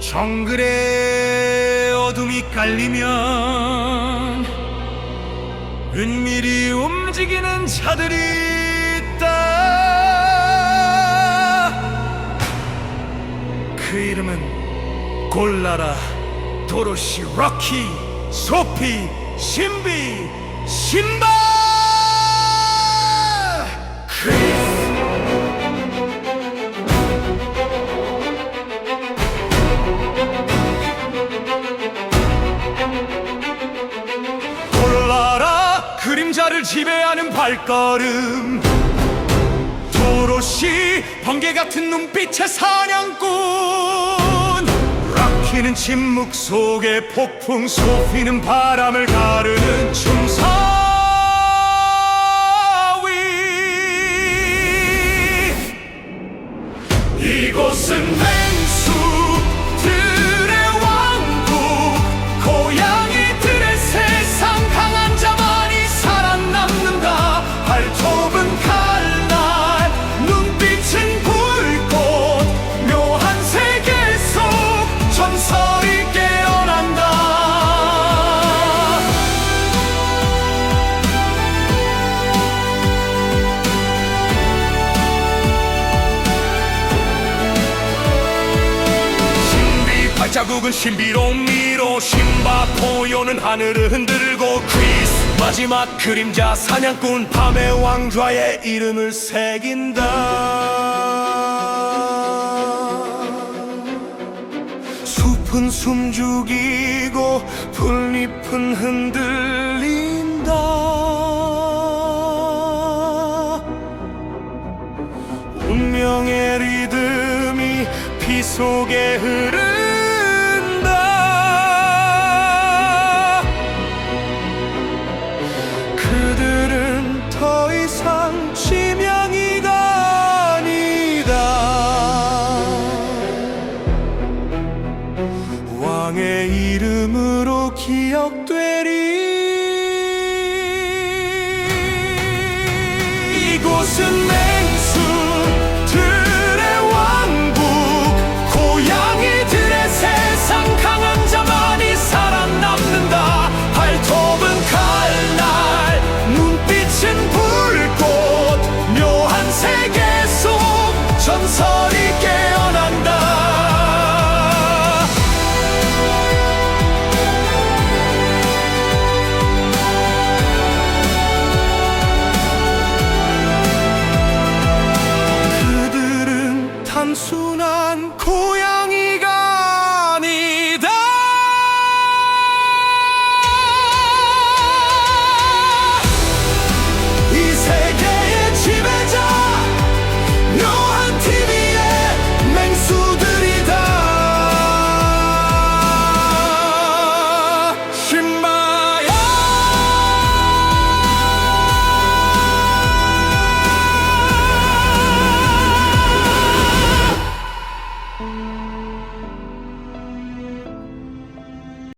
정글에 어둠이 깔리면 은밀히 움직이는 자들이 있다. 그 이름은 골라라 도로시 럭키 소피 신비 신바 골라라 그림자를 지배하는 발걸음. 도로시 번개 같은 눈빛의 사냥꾼. 락키는 침묵 속의 폭풍 소피는 바람을 가르는 춤사 발자국은 신비로운 미로 신바 포효는 하늘을 흔들고 크리스. 마지막 그림자 사냥꾼 밤의 왕좌의 이름을 새긴다. 숲은 숨죽이고 풀잎은 흔들린다. 운명의 리듬이 피 속에 흐른 기억되리. 이곳은 내